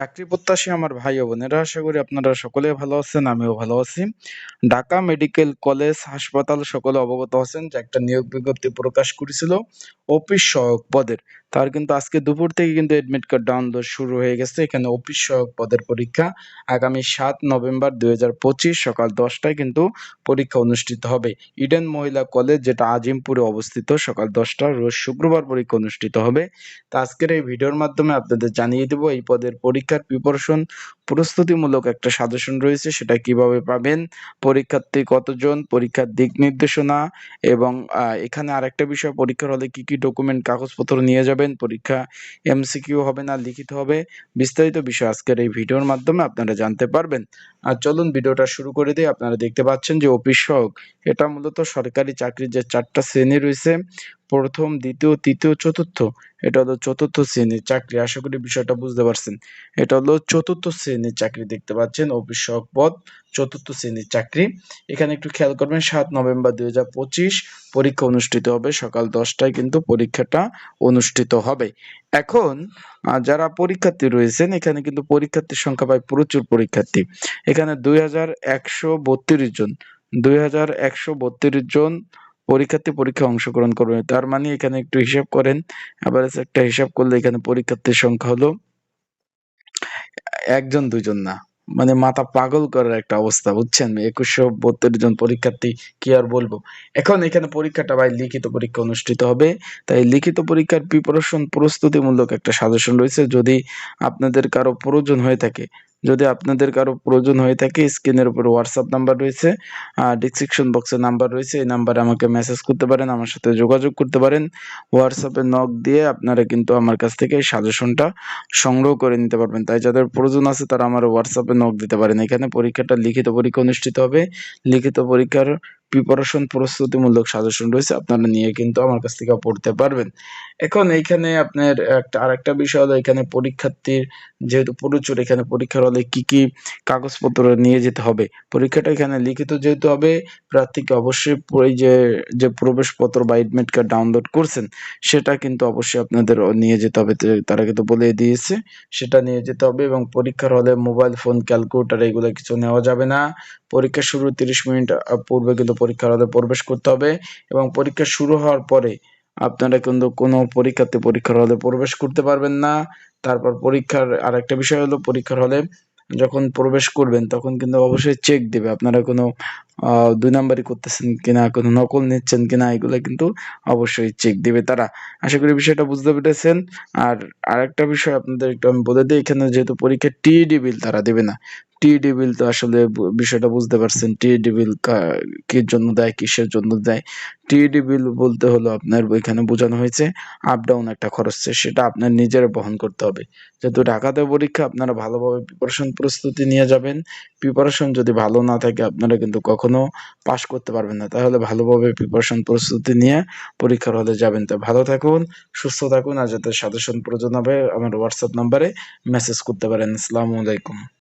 চাকরি প্রত্যাশী আমার ভাই ও বোনেরা, আশা করি আপনারা সকলে ভালো আছেন, আমিও ভালো আছি। ঢাকা মেডিকেল কলেজ হাসপাতাল সকলে অবগত আছেন যে একটা নিয়োগ বিজ্ঞপ্তি প্রকাশ করেছিল অফিস সহায়ক পদের। তার কিন্তু আজকে দুপুর থেকে কিন্তু এডমিট কার্ড ডাউনলোড শুরু হয়ে গেছে। এখানে অফিস সহায়ক পদের পরীক্ষা আগামী সাত নভেম্বর দুই হাজার পঁচিশ সকাল দশটায় কিন্তু পরীক্ষা অনুষ্ঠিত হবে। ইডেন মহিলা কলেজ যেটা আজিমপুরে অবস্থিত, সকাল দশটা রোজ শুক্রবার পরীক্ষা অনুষ্ঠিত হবে। তো আজকের এই ভিডিওর মাধ্যমে আপনাদের জানিয়ে দেব, এই পদের পরীক্ষার প্রিপারেশন প্রস্তুতিমূলক একটা সাজেশন রয়েছে, সেটা কীভাবে পাবেন, পরীক্ষার্থী কতজন, পরীক্ষার দিক নির্দেশনা এবং এখানে আরেকটা বিষয়, পরীক্ষার হলে কি কি ডকুমেন্ট কাগজপত্র নিয়ে যাবেন পরীক্ষা এমসিকিউ হবে না, লিখিত হবে। বিস্তারিত বিষয় আজকের এই ভিডিওর মাধ্যমে আপনারা জানতে পারবেন। আর চলুন ভিডিওটা শুরু করে দিই। আপনারা দেখতে পাচ্ছেন যে অফিস সহক এটা মূলত সরকারি চাকরির যে চারটা শ্রেণি রয়েছে, প্রথম, দ্বিতীয়, তৃতীয়, চতুর্থ। এটা হলো চতুর্থ শ্রেণির চাকরি। আশা করি বিষয়টা বুঝতে পারছেন। এটা হলো চতুর্থ শ্রেণির চাকরি দেখতে পাচ্ছেন। অফিস সহক পদ, চতুর্থ শ্রেণির চাকরি। এখানে একটু খেয়াল করবেন, সাত নভেম্বর দুই হাজার পঁচিশ পরীক্ষা অনুষ্ঠিত হবে। সকাল দশটায় কিন্তু পরীক্ষাটা অনুষ্ঠিত হবে। এখন যারা পরীক্ষার্থী রয়েছেন, এখানে কিন্তু পরীক্ষার্থীর সংখ্যা পায় প্রচুর পরীক্ষার্থী। এখানে দুই হাজার একশো বত্রিশ জন, দুই হাজার একশো বত্রিশ জন পরীক্ষার্থী পরীক্ষায় অংশগ্রহণ করবে। তার মানে এখানে একটু হিসাব করেন আবার একটা হিসাব করলে এখানে পরীক্ষার্থীর সংখ্যা হলো একজন, দুইজন না। মানে মাথা পাগল করার একটা অবস্থা, বুঝছেন? একুশশো বত্রিশ জন পরীক্ষার্থী, কি আর বলব? এখন এখানে পরীক্ষাটা ভাই লিখিত পরীক্ষা অনুষ্ঠিত হবে। তাই লিখিত পরীক্ষার প্রিপারেশন প্রস্তুতিমূলক একটা সাজেশন রয়েছে। যদি আপনাদের কারও প্রয়োজন হয়ে থাকে যদি আপনাদের কারও প্রয়োজন হয়ে থাকে, স্ক্রিনের উপর হোয়াটসঅ্যাপ নাম্বার রয়েছে ডিসক্রিপশন বক্সে নাম্বার রয়েছে, এই নাম্বারে আমাকে মেসেজ করতে পারেন, আমার সাথে যোগাযোগ করতে পারেন। হোয়াটসঅ্যাপে নক দিয়ে আপনারা কিন্তু আমার কাছ থেকে এই সাজেশনটা সংগ্রহ করে নিতে পারবেন। তাই যাদের প্রয়োজন আছে, তারা আমার হোয়াটসঅ্যাপে নক দিতে পারেন। এখানে পরীক্ষাটা লিখিত পরীক্ষা অনুষ্ঠিত হবে। লিখিত পরীক্ষার প্রিপারেশন প্রস্তুতিমূলক সাজেশন রয়েছে, আপনারা নিয়ে কিন্তু আমার কাছ থেকে পড়তে পারবেন। এখন এইখানে আপনার একটা, আরেকটা বিষয় হলো এখানে পরীক্ষার্থীর যেহেতু প্রচুর, এখানে পরীক্ষার হলে কি কি কাগজপত্র নিয়ে যেতে হবে? পরীক্ষাটা এখানে লিখিত যেহেতু হবে, প্রার্থীকে অবশ্যই ওই যে যে প্রবেশপত্র বা এডমিট কার্ড ডাউনলোড করছেন, সেটা কিন্তু অবশ্যই আপনাদের নিয়ে যেতে হবে। তারা কিন্তু বলে দিয়েছে, সেটা নিয়ে যেতে হবে এবং পরীক্ষার হলে মোবাইল ফোন ক্যালকুলেটর এগুলো কিছু নেওয়া যাবে না। পরীক্ষা শুরুর তিরিশ মিনিট পূর্বে কিন্তু পরীক্ষার হলে প্রবেশ করতে হবে এবং পরীক্ষা শুরু হওয়ার পরে আপনারা কিন্তু কোনো পরীক্ষাতে পরীক্ষার হলে প্রবেশ করতে পারবেন না। তারপর পরীক্ষার আরেকটা বিষয় হলো পরীক্ষার হলে যখন প্রবেশ করবেন তখন কিন্তু অবশ্যই চেক দিবে আপনারা কোনো দুই নাম্বারই করতেছেন কিনা, কোনো নকল নিচ্ছেন কিনা, এগুলো কিন্তু অবশ্যই চেক দিবে তারা। আশা করি বিষয়টা বুঝতে পেরেছেন। আর আরেকটা বিষয় আপনাদের একটু আমি বলে দিই, এখানে যেহেতু পরীক্ষা টিইডি বিল তারা দেবে না টিইডি বিল তো আসলে বিষয়টা বুঝতে পারছেন। টিইডি বিল কির জন্য দেয়, কিসের জন্য দেয়? টিইডি বিল বলতে হলো আপনার ওইখানে বোঝানো হয়েছে আপ ডাউন একটা খরচ সেটা আপনার নিজের বহন করতে হবে। যেহেতু ঢাকাতে পরীক্ষা, আপনারা ভালোভাবে প্রিপারেশন প্রস্তুতি নিয়ে যাবেন। প্রিপারেশন যদি ভালো না থাকে, আপনারা কিন্তু কখনো পাশ করতে পারবেন না। তাহলে ভালোভাবে প্রিপারেশন প্রস্তুতি নিয়ে পরীক্ষার হলে যাবেন। তো ভালো থাকুন, সুস্থ থাকুন, আর যাতে সাজেশন প্রয়োজন হবে, আমার হোয়াটসঅ্যাপ নাম্বারে মেসেজ করতে পারেন। আসসালামু আলাইকুম।